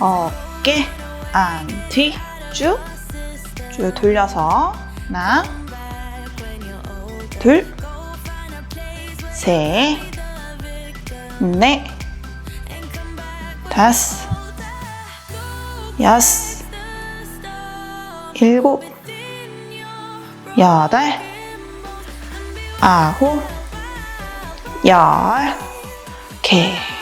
어깨 안뒤 쭉. 쭉 돌려서 하나 둘 셋, 넷, 다섯, 여섯, 일곱, 여덟, 아홉, 열. 오케이.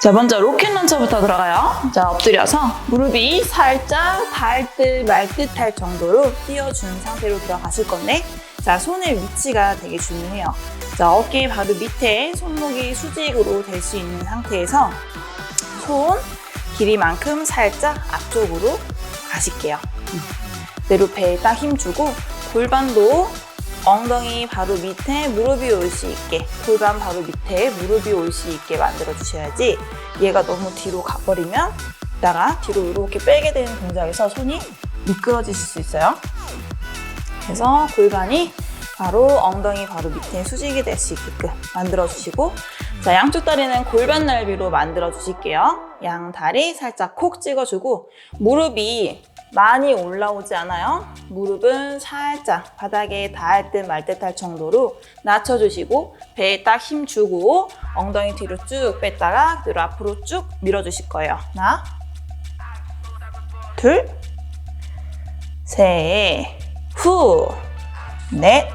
자, 먼저 로켓 런처부터 들어가요. 자, 엎드려서 무릎이 살짝 닿을 듯 말 듯 할 정도로 띄워준 상태로 들어가실 건데, 자, 손의 위치가 되게 중요해요. 자, 어깨 바로 밑에 손목이 수직으로 될 수 있는 상태에서 손 길이만큼 살짝 앞쪽으로 가실게요. 내로 배에 딱 힘주고 골반도 엉덩이 바로 밑에 무릎이 올 수 있게 골반 바로 밑에 무릎이 올 수 있게 만들어 주셔야지 얘가 너무 뒤로 가버리면 이따가 뒤로 이렇게 빼게 되는 동작에서 손이 미끄러지실 수 있어요. 그래서 골반이 바로 엉덩이 바로 밑에 수직이 될 수 있게끔 만들어 주시고 자 양쪽 다리는 골반 넓이로 만들어 주실게요. 양 다리 살짝 콕 찍어주고 무릎이 많이 올라오지 않아요. 무릎은 살짝 바닥에 닿을 듯 말 듯 할 정도로 낮춰주시고 배에 딱 힘 주고 엉덩이 뒤로 쭉 뺐다가 그대로 앞으로 쭉 밀어주실 거예요. 하나, 둘, 셋, 후, 넷, 후,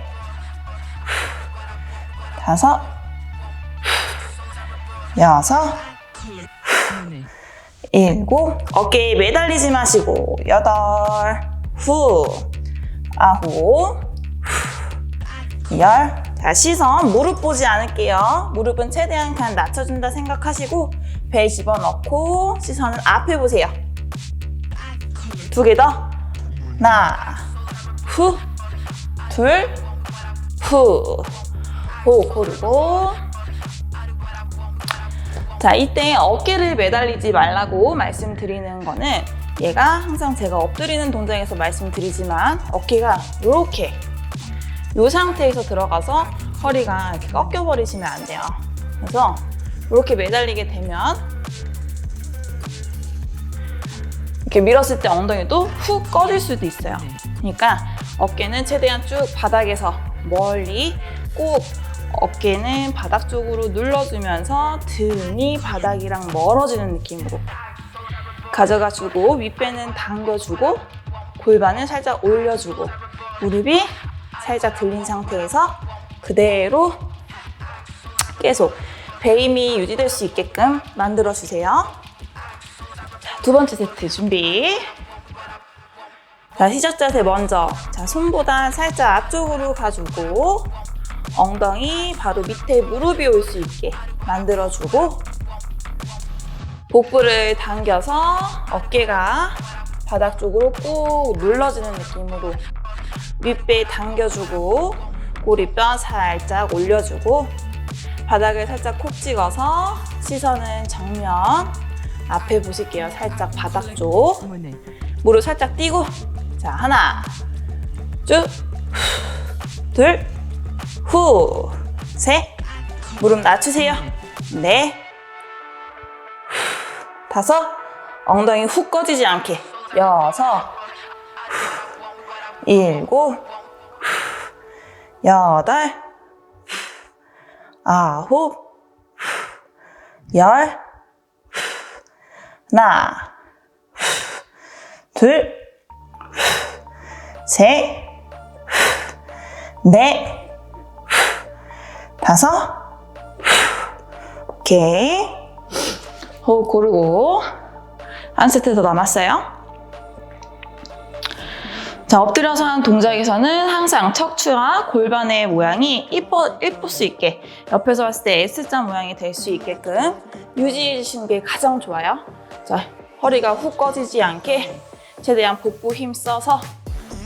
다섯, 후, 여섯, 일곱, 어깨에 매달리지 마시고, 여덟, 후, 아홉, 후, 열. 자, 시선 무릎 보지 않을게요. 무릎은 최대한 그냥 낮춰준다 생각하시고, 배 집어넣고, 시선은 앞에 보세요. 두 개 더. 하나, 후, 둘, 후. 호 고르고, 자, 이때 어깨를 매달리지 말라고 말씀드리는 거는 얘가 항상 제가 엎드리는 동작에서 말씀드리지만 어깨가 이렇게 이 상태에서 들어가서 허리가 이렇게 꺾여버리시면 안 돼요. 그래서 이렇게 매달리게 되면 이렇게 밀었을 때 엉덩이도 훅 꺼질 수도 있어요. 그러니까 어깨는 최대한 쭉 바닥에서 멀리 꼭 어깨는 바닥 쪽으로 눌러주면서 등이 바닥이랑 멀어지는 느낌으로 가져가주고 윗배는 당겨주고 골반은 살짝 올려주고 무릎이 살짝 들린 상태에서 그대로 계속 배임이 유지될 수 있게끔 만들어 주세요. 자, 두 번째 세트 준비. 자, 시작 자세 먼저. 자, 손보다 살짝 앞쪽으로 가주고 엉덩이 바로 밑에 무릎이 올 수 있게 만들어주고 복부를 당겨서 어깨가 바닥 쪽으로 꾹 눌러지는 느낌으로 윗배 당겨주고 고리뼈 살짝 올려주고 바닥을 살짝 콕 찍어서 시선은 정면 앞에 보실게요. 살짝 바닥 쪽. 무릎 살짝 띄고. 자 하나 쭉둘 후, 셋, 무릎 낮추세요. 넷, 후, 다섯, 엉덩이 훅 꺼지지 않게. 여섯, 후, 일곱, 후, 여덟, 후, 아홉, 후, 열, 후, 하나, 후, 둘, 후, 셋, 후, 넷, 다섯. 오케이. 호흡 고르고. 한 세트 더 남았어요. 자, 엎드려서 하는 동작에서는 항상 척추와 골반의 모양이 이뻐, 이쁠 수 있게 옆에서 봤을 때 S자 모양이 될 수 있게끔 유지해 주시는 게 가장 좋아요. 자, 허리가 훅 꺼지지 않게 최대한 복부 힘 써서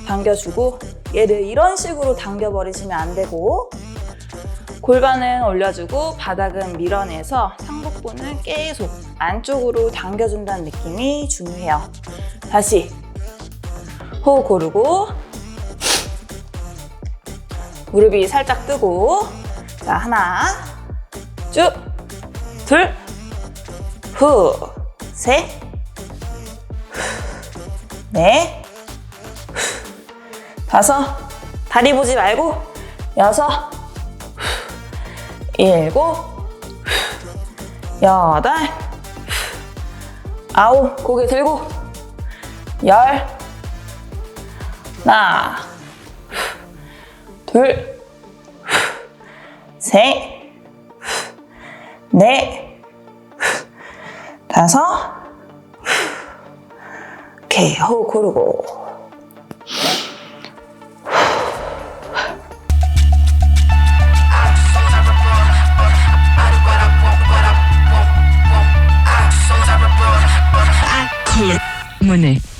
당겨주고 얘를 이런 식으로 당겨버리시면 안 되고 골반은 올려주고 바닥은 밀어내서 상복부는 계속 안쪽으로 당겨준다는 느낌이 중요해요. 다시. 호흡 고르고 무릎이 살짝 뜨고. 자 하나. 쭉. 둘. 후, 셋, 넷, 다섯, 다리 보지 말고, 여섯, 일곱, 여덟, 아홉, 고개 들고, 열, 하나, 둘, 셋, 넷, 다섯, 오케이, 호흡 고르고. Monnaie.